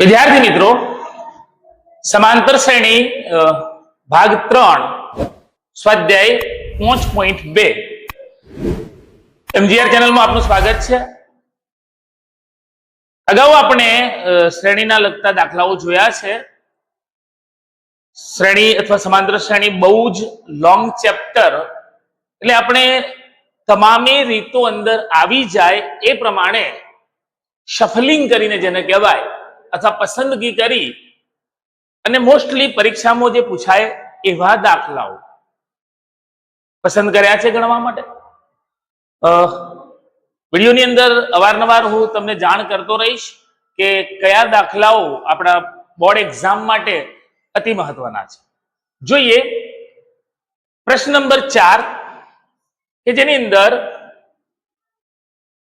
વિદ્યાર્થી મિત્રો, સમાંતર શ્રેણી ભાગ ત્રણ, સ્વાધ્યાય પાંચ પોઈન્ટ બે. એમજીઆર ચેનલમાં આપનું સ્વાગત છે. અગાઉ આપણે શ્રેણીના લગતા દાખલાઓ જોયા છે. શ્રેણી અથવા સમાંતર શ્રેણી બહુ જ લોંગ ચેપ્ટર એટલે આપણે તમામે રીતો અંદર આવી જાય એ પ્રમાણે શફલિંગ કરીને જેને કહેવાય અથવા પસંદગી કરી અને મોસ્ટલી પરીક્ષામાં જે પૂછાય એવા દાખલાઓ. પસંદ કર્યા છે ગણવા માટે? વિડીયોની અંદર અવારનવાર હું તમને જાણ કરતો રહીશ કે કયા દાખલાઓ આપણા બોર્ડ એક્ઝામ માટે અતિ મહત્વના છે. જોઈએ, પ્રશ્ન નંબર ચાર, કે જેની અંદર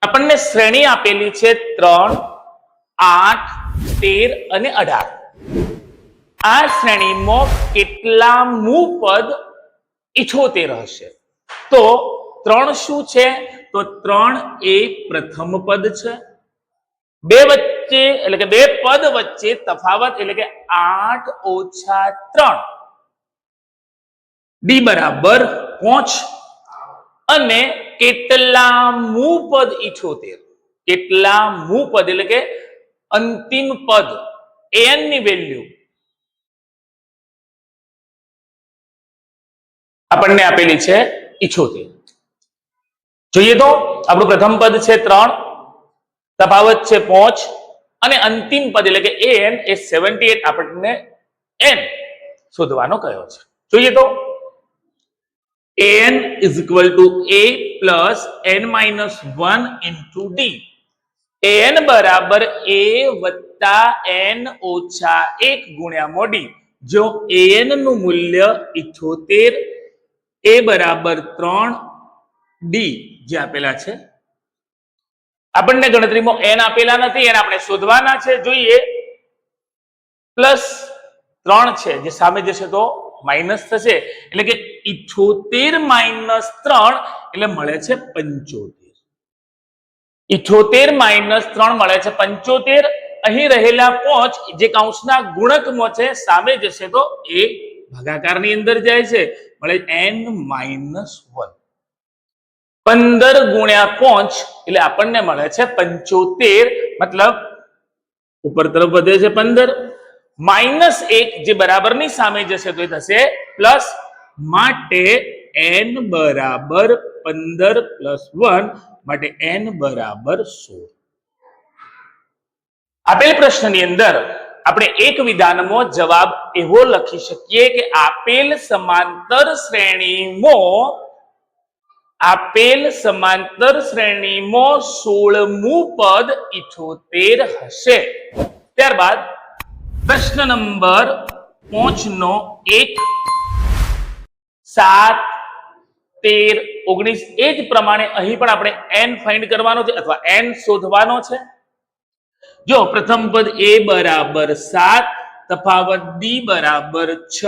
આપણને શ્રેણી આપેલી છે ત્રણ, આઠ તેર અને અઢાર. આ શ્રેણીમાં કેટલામું પદ ઇઠોતેર હશે. તો ત્રણ શું છે? તો ત્રણ એ પ્રથમ પદ છે. બે વચ્ચે, એટલે કે બે પદ વચ્ચે તફાવત, એટલે કે આઠ ઓછા ત્રણ. ડી બરાબર પોચ. અને કેટલામું પદ ઇઠોતેર? કેટલામું પદ, એટલે કે અંતિમ પદ એનની વેલ્યુ આપણને આપેલી છે ઇછોતેર જોઈએ તો, આપણું પ્રથમ પદ છે ત્રણ, તફાવત છે પાંચ, અને અંતિમ પદ એટલે કે એન એ સેવન્ટી એટ આપણને એન શોધવાનો કયો છે. જોઈએ તો, an is equal to a plus n minus 1 into d. an બરાબર a વત્તા n ઓછા 1 ગુણ્યા મોડી. જો an નું મૂલ્ય 78 a બરાબર 3 d જે આપેલા છે. આપણને ગણતરીમાં n આપેલા નથી, એને આપણે શોધવાના છે. જોઈએ. પ્લસ ત્રણ છે, જે સામે જશે તો માઇનસ થશે. એટલે કે ઇઠોતેર માઇનસ ત્રણ, એટલે મળે છે પંચોતેર. ઇઠોતેર માઇનસ ત્રણ મળે છે. પંચોતેર અહીં રહેલા પોચ, જે કૌંસના ગુણકમાં છે, સામે જશે તો એ ભાગાકારની અંદર જાય છે. મળે એન માઇનસ વન પંદર ગુણ્યા પોંચ એટલે આપણને મળે છે પંચોતેર, મતલબ ઉપર તરફ વધે છે પંદર. માઇનસ એક જે બરાબરની સામે જશે તો એ થશે પ્લસ માટે એન બરાબર પંદર પ્લસ વન માટે એન બરાબર સોળ. આપેલ પ્રશ્નની અંદર આપણે એક વિધાનમાં જવાબ એવો લખી શકીએ કે આપેલ સમાંતર શ્રેણીમાં, આપેલ સમાંતર શ્રેણીમાં સોળમું પદ ઇઠોતેર હશે. ત્યારબાદ પ્રશ્ન નંબર પાંચ નો એક. સાત તેર, ઓગણીસ, એ જ પ્રમાણે અહીં પણ આપણે એન ફાઇન્ડ કરવાનો છે અથવા એન શોધવાનો છે. જો પ્રથમ પદ એ બરાબર સાત, તફાવત ડી બરાબર છ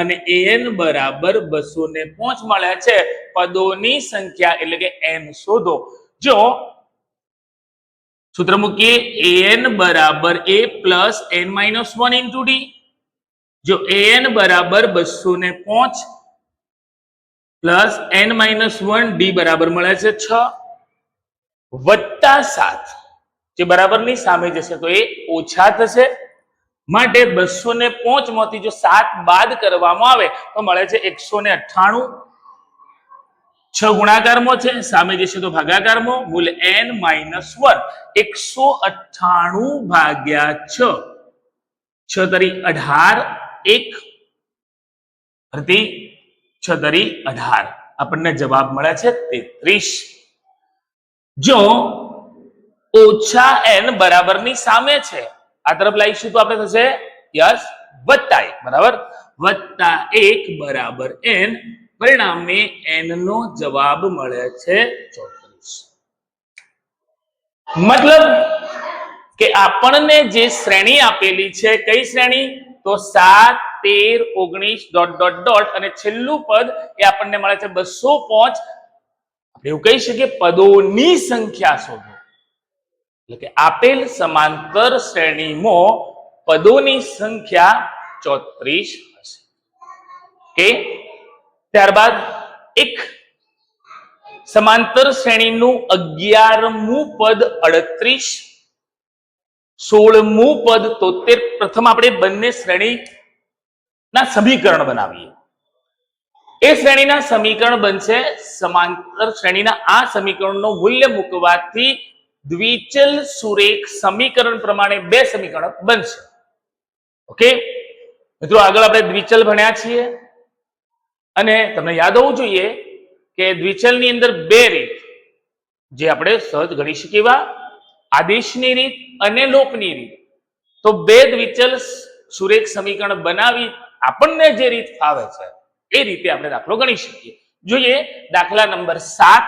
અને એન બરાબર બસો ને પાંચ મળ્યા છે. પદોની સંખ્યા એટલે કે એન શોધો. જો સૂત્ર મૂકીએ, એન બરાબર A plus N minus one into D. જો એન બરાબર બસો ને પાંચ plus N minus one D બરાબર મળે છે છ વત્તા સાત, જે બરાબરની સામે જશે તો એ ઓછા થશે. માટે બસો ને પોચમાંથી જો સાત બાદ કરવામાં આવે તો મળે છે એકસો ને અઠ્ઠાણું. છ ગુણાકારમાં છે, સામે જશે તો ભાગાકારમાં. મૂલ્ય એન માઇનસ વન, એકસો અઠ્ઠાણું ભાગ્યા છ. છ તરી અઢાર, એક. પ્રતિ છ તરી અઢાર. આપણને જવાબ મળે છે તેત્રીસ. જો ઓછા એન બરાબરની સામે છે, આ તરફ લાવીશું તો આપણે થશે? યસ, વત્તા એક, બરાબર? વત્તા એક બરાબર એન પરિણામે એન નો જવાબ મળે છે ચોત્રીસ. મતલબ કે આપણને જે શ્રેણી આપેલી છે, કઈ શ્રેણી? તો સાત તેર ઓગણીસ ડોટ ડોટ ડોટ અને છેલ્લું પદ એ આપણને મળે છે બસો પાંચ. એવું કહી શકીએ પદોની સંખ્યા શોધો. એટલે કે આપેલ સમાંતર શ્રેણીમાં પદોની સંખ્યા ચોત્રીસ હશે. કે ત્યારબાદ એક સમાંતર શ્રેણીનું અગિયારમું પદ અડત્રીસ, સોળમું પદ તોતેર. પ્રથમ આપણે બંને શ્રેણી ના સમીકરણ બનાવીએ. એ શ્રેણીના સમીકરણ બનશે સમાંતર શ્રેણીના આ સમીકરણનું મૂલ્ય મૂકવાથી દ્વિચલ સુરેખ સમીકરણ પ્રમાણે બે સમીકરણ બનશે. ઓકે? મિત્રો, આગળ આપણે દ્વિચલ ભણ્યા છીએ. અને તમને યાદ હોવું જોઈએ કે દ્વિચલની અંદર બે રીત, જે આપણે સહજ ગણી શકીએ આદેશની રીત અને લોપની રીત. તો બે દ્વિચલ સુરેખ સમીકરણ બનાવી આપણને જે રીત ફાવે છે, એ રીતે આપણે દાખલો ગણી શકીએ. જોઈએ દાખલા નંબર સાત.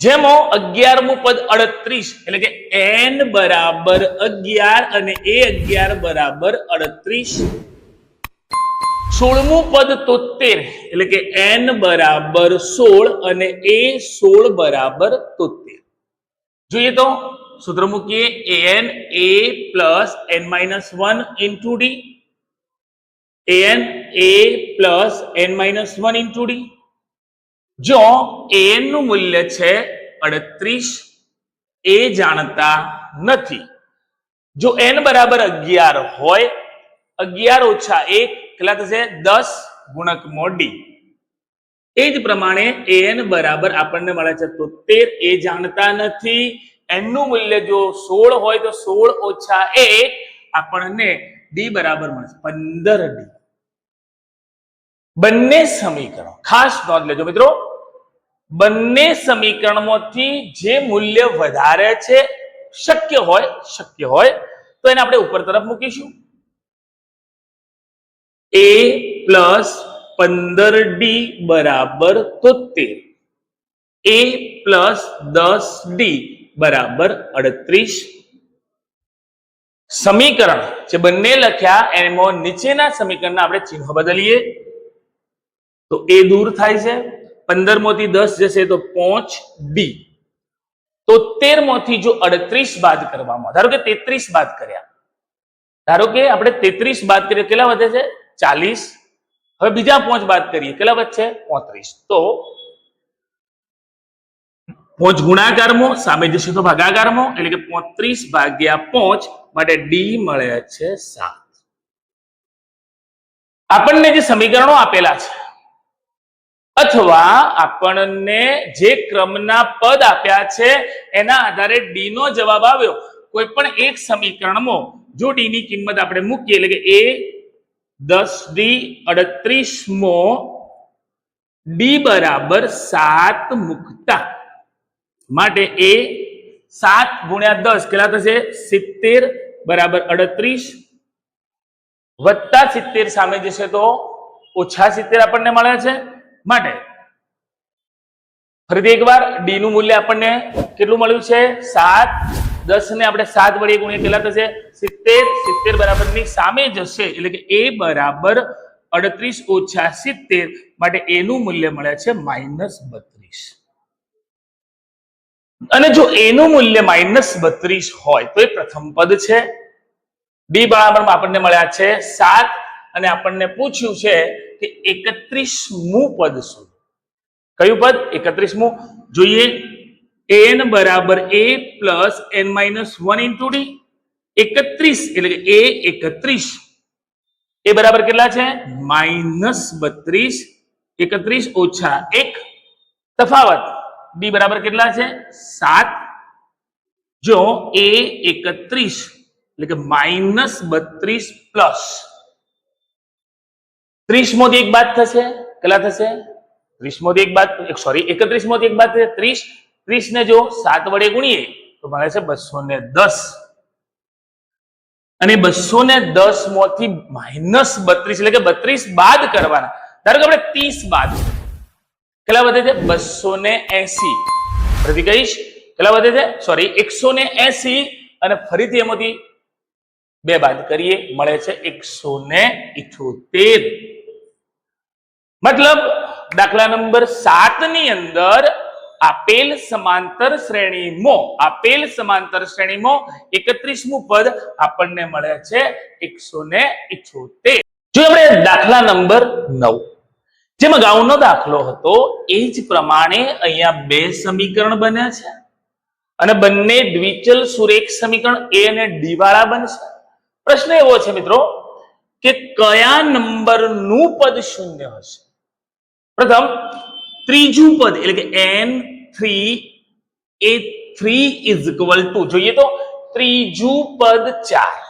જેમાં અગિયારમું પદ અડત્રીસ, એટલે કે એન બરાબર અગિયાર અને એ અગિયાર બરાબર અડત્રીસ. સોળમું પદ તોતેર એટલે કે એન બરાબર સોળ અને એ સોળ બરાબર તોતેર જોઈએ તો, સૂત્ર મૂકીએ N, A plus N minus one into D. N A plus N minus one into D જો an નું મૂલ્ય છે અડત્રીસ, એ જાણતા નથી. જો એન બરાબર અગિયાર હોય, અગિયાર ઓછા એક, કેટલા થશે? દસ ગુણક મોડી એ જ પ્રમાણે એન બરાબર આપણને મળે છે તોતેર, એ જાણતા નથી. એનનું મૂલ્ય જો સોળ હોય તો સોળ ઓછા એક આપણને ડી બરાબર મળશે. પંદર ડી. બંને સમીકરણ. ખાસ નોંધ લેજો મિત્રો. બંને સમીકરણમાંથી જે મૂલ્ય વધારે છે, શક્ય હોય શક્ય હોય, તો એને આપણે ઉપર તરફ મૂકીશું. એ પ્લસ પંદર ડી બરાબર તોતેર. એ પ્લસ દસ ડી બરાબર અડત્રીસ. સમીકરણ જે બંને લખ્યા એમાં નીચેના સમીકરણના આપણે ચિહ્ન બદલીએ. તો એ દૂર થાય છે. પંદરમાંથી દસ જશે તો પોંચ ડી તોતેરમાંથી જો અડત્રીસ બાદ કરવામાં ધારો કે તેત્રીસ બાદ કર્યા. ધારો કે આપણે તેત્રીસ બાદ કરીએ, કેટલા વધે છે? ચાલીસ. હવે બીજા પોંચ બાદ કરીએ, કેટલા વધશે? પોત્રીસ. તો પોંચ ગુણાકારમાં, સામે જશે તો ભાગાકારમાં, એટલે કે પોત્રીસ ભાગ્યા પોંચ માટે ડી મળે છે સાત. આપણને જે સમીકરણો આપેલા છે, અથવા આપણને જે ક્રમના પદ આપ્યા છે, એના આધારે ડી નો જવાબ આવ્યો. કોઈ પણ એક સમીકરણમાં જો ડી ની કિંમત આપણે મૂકીએ, એટલે કે એ દસ ડી અડત્રીસ મો ડી બરાબર સાત મુકતા. માટે એ સાત ગુણ્યા દસ, કેટલા થશે? સિત્તેર બરાબર અડત્રીસ વત્તા સિત્તેર સામે જશે તો ઓછા સિત્તેર આપણને મળે છે. માટે ફરીથી એકવાર ડી નું મૂલ્ય આપણને કેટલું મળ્યું છે? સાત. દસ ને આપણે સાત વડે ગુણ્યા કેટલા થશે સિત્તેર. સિત્તેર બરાબરની સામે જશે. એટલે કે એ બરાબર અડત્રીસ ઓછા સિત્તેર. માટે એનું મૂલ્ય મળે છે માઇનસ બત્રીસ. અને જો એનું મૂલ્ય માઇનસ બત્રીસ હોય તો એ પ્રથમ પદ છે. ડી બરાબરમાં આપણને મળ્યા છે સાત અને આપણને પૂછ્યું છે કે એકત્રીસમું પદ શું? કયું પદ? એકત્રીસમું. જોઈએ. એન બરાબર A plus N minus one into D. એકત્રીસ, એટલે કે એ એકત્રીસ. એ બરાબર કેટલા છે? માઇનસ બત્રીસ. એકત્રીસ ઓછા એક. તફાવત. ડી બરાબર કેટલા છે? સાત. જો એ એકત્રીસ એટલે કે માઇનસ બત્રીસ પ્લસ. ત્રીસ મોથી એક બાદ થશે. કેટલા થશે? ત્રીસ મોથી એક બાદ સોરી એકત્રીસ મોથી એક બાદ થશે. ત્રીસ ત્રીસ ને જો સાત વડે ગુણીએ, તો મળે છે બસો ને દસ. અને બસો ને દસ મોથી માઇનસ બત્રીસ, એટલે કે બત્રીસ બાદ કરવાના. ધારો કે આપણે ત્રીસ બાદ કેટલા વધે છે? બસો ને એસી. ફરીથી કહીશ. કેટલા વધે છે? સોરી એકસો ને એસી અને ફરીથી એમાંથી બે બાદ કરીએ, મળે છે એકસો ને ઇઠોતેર. મતલબ દાખલા નંબર સાતની અંદર આપેલ સમાંતર શ્રેણીમાં, આપેલ સમાંતર શ્રેણીમાં એકત્રીસમું પદ આપણને મળે છે એકસો ને ઇઠોતેર. જો આપણે દાખલા નંબર નવ, જેમ અગાઉનો દાખલો હતો, એ જ પ્રમાણે અહીંયા બે સમીકરણ બન્યા છે. અને બંને દ્વિચલ સુરેખ સમીકરણ, એ અને ડી વાળા બનશે. પ્રશ્ન એવો છે, મિત્રો, કે કયા નંબરનું પદ શૂન્ય હશે? પ્રથમ, ત્રીજું પદ, એટલે કે N three A three is equal to જોઈએ તો, ત્રીજું પદ ચાર.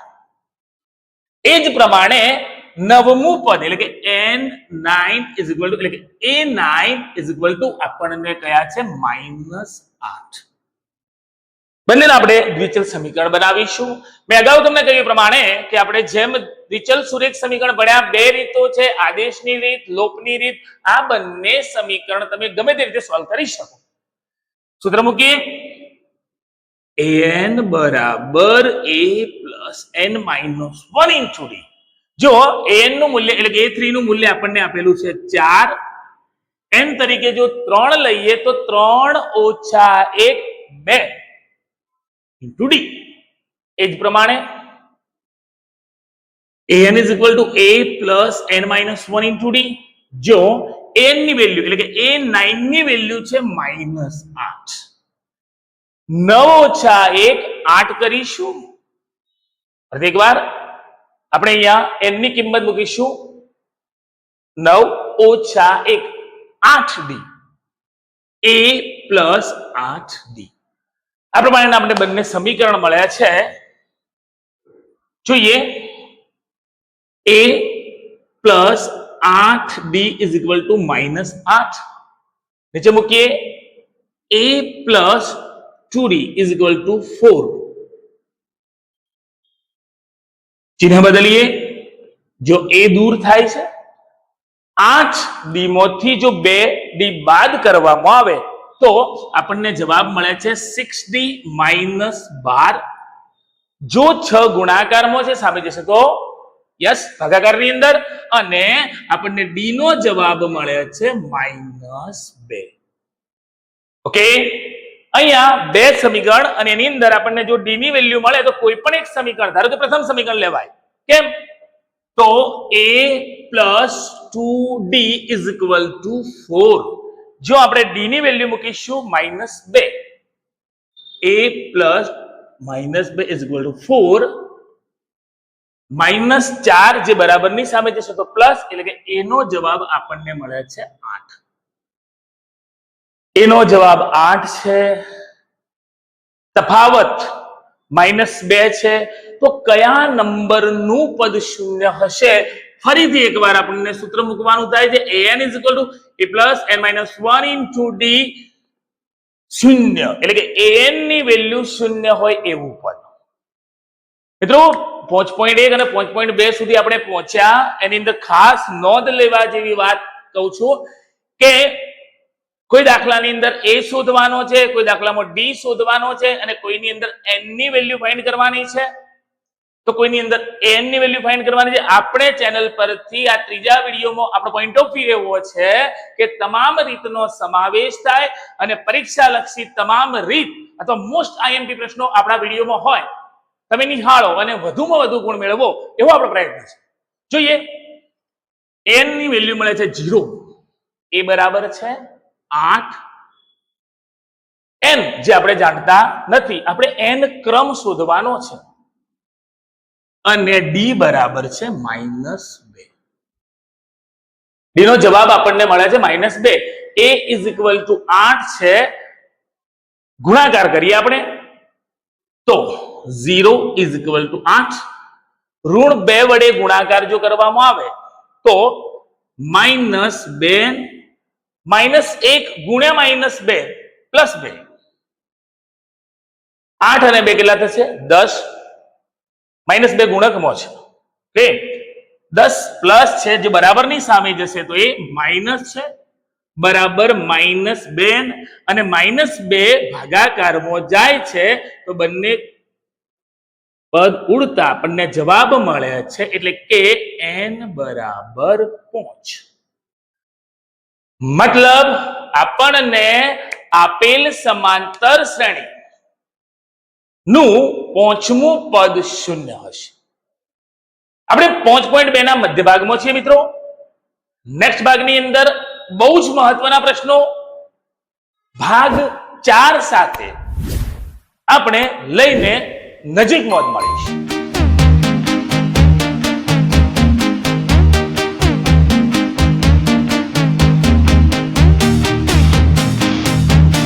એ જ પ્રમાણે નવમું પદ, એટલે કે N nine is equal to એટલે કે A nine is equal to આપણને કયા છે? માઇનસ આઠ. બંનેને આપણે દ્વિચલ સમીકરણ બનાવીશું. મેં અગાઉ તમને કહ્યું પ્રમાણે કે આપણે જેમ દ્વિચલ સુરેખ સમીકરણ ભણ્યા, બે રીતો છે, આદેશની રીત લોપની રીત, આ બંને સમીકરણ તમે ગમે તે રીતે સોલ્વ કરી શકો. સૂત્ર મૂકીએ. એન બરાબર A plus N minus one into D જો એનનું મૂલ્ય, એટલે કે એ થ્રી નું મૂલ્ય આપણને આપેલું છે ચાર એન તરીકે જો ત્રણ લઈએ તો ત્રણ ઓછા એક બે. ઇન્ટુ ડી એ જ પ્રમાણે an is equal to a plus n minus 1 into d. જો n ની વેલ્યુ એટલે કે a 9 ની વેલ્યુ છે માઇનસ આઠ નવ ઓછા એક આઠ કરીશું ફરી એકવાર આપણે અહીંયા n ની કિંમત મૂકીશું નવ ઓછા એક આઠ ડી એ પ્લસ આઠ ડી આ પ્રમાણે આપણે બંને સમીકરણ મળ્યા છે. જોઈએ. એ પ્લસ આઠ D is equal to minus આઠ. નીચે મૂકીએ. A plus two D is equal to four ચિહ્ન બદલીએ. જો એ દૂર થાય છે, આઠ ડી માંથી જો બે ડી બાદ કરવામાં આવે તો આપણને જવાબ મળે છે સિક્સ ડી માઇનસ બાર જો છ ગુણાકારમાં છે, સામે જશે તો યસ ભાગાકારની અંદર. અને આપણને ડી નો જવાબ મળે છે માઇનસ બે. ઓકે અહીંયા બે સમીકરણ અને એની અંદર આપણને જો ડી ની વેલ્યુ મળે તો કોઈ પણ એક સમીકરણ, ધારો કે પ્રથમ સમીકરણ લેવાય. કેમ? તો A plus two D is equal to four જો આપણે ડી ની વેલ્યુ મૂકીશું માઇનસ બે. એ પ્લસ માઇનસ બે is equal to four minus ચાર જે બરાબરની સામે જશે, તો પ્લસ એટલે કે એનો જવાબ આપણને મળે છે આઠ. એનો જવાબ આઠ છે. તફાવત માઇનસ બે છે. તો કયા નંબરનું પદ શૂન્ય હશે? ફરીથી એકવાર આપણને સૂત્ર મૂકવાનું થાય છે. An is equal to a plus n minus 1 into d શૂન્ય. એટલે કે an ની વેલ્યુ શૂન્ય હોય એવું પદ મિત્રો, પાંચ પોઈન્ટ એક અને પાંચ પોઈન્ટ બે સુધી આપણે પહોંચ્યા. એની અંદર ખાસ નોંધ લેવા જેવી વાત કહું છું કે કોઈ દાખલાની અંદર એ શોધવાનો છે, કોઈ દાખલામાં ડી શોધવાનો છે અને કોઈની અંદર n ની વેલ્યુ ફાઇન્ડ કરવાની છે. તો કોઈની અંદર n ની વેલ્યુ ફાઇન્ડ કરવાની છે. આપણે ચેનલ પરથી આ ત્રીજા વિડીયોમાં આપણો પોઈન્ટ ઓફ વ્યૂ એવો છે કે તમામ રીતનો સમાવેશ થાય અને પરીક્ષા લક્ષી તમામ રીત અથવા મોસ્ટ આઈએમપી પ્રશ્નો આપણા વિડીયોમાં હોય. તમે નિહાળો અને વધુમાં વધુ ગુણ મેળવો એવો આપણો પ્રયત્ન છે. જોઈએ. n ની વેલ્યુ મળે છે 0 એ બરાબર છે આઠ n, જે આપણે જાણતા નથી. આપણે n ક્રમ શોધવાનો છે. અને ડી બરાબર છે માઇનસ બે. ડી નો જવાબ આપણને મળે છે માઇનસ બે. એ ઇઝ ઇક્વલ ટુ આઠ છે. ગુણાકાર કરીએ આપણે. તો ઝીરો ઇઝ ઇક્વલ ટુ આઠ. ઋણ બે વડે ગુણાકાર જો કરવામાં આવે, તો માઇનસ બે, માઇનસ એક ગુણ્યા માઇનસ બે, પ્લસ બે. આઠ અને બે કેટલા થશે? દસ. માઇનસ બે ગુણકમાં છે. ઓકે દસ પ્લસ છે જે બરાબરની સામે જશે, તો એ માઇનસ છે. બરાબર માઇનસ બે અને માઇનસ બે ભાગાકારમાં જાય છે, તો બંને પદ ઉડતા આપણને જવાબ મળે છે, એટલે કે એન બરાબર પાંચ. મતલબ આપણને આપેલ સમાંતર શ્રેણી નું પાંચમું પદ શૂન્ય હશે. આપણે પાંચ પોઈન્ટ બે ના મધ્ય ભાગમાં છીએ મિત્રો. નેક્સ્ટ ભાગની અંદર બહુ જ મહત્વના પ્રશ્નો. ભાગ ચાર સાથે આપણે લઈને નજીકમાં જ મળીશું.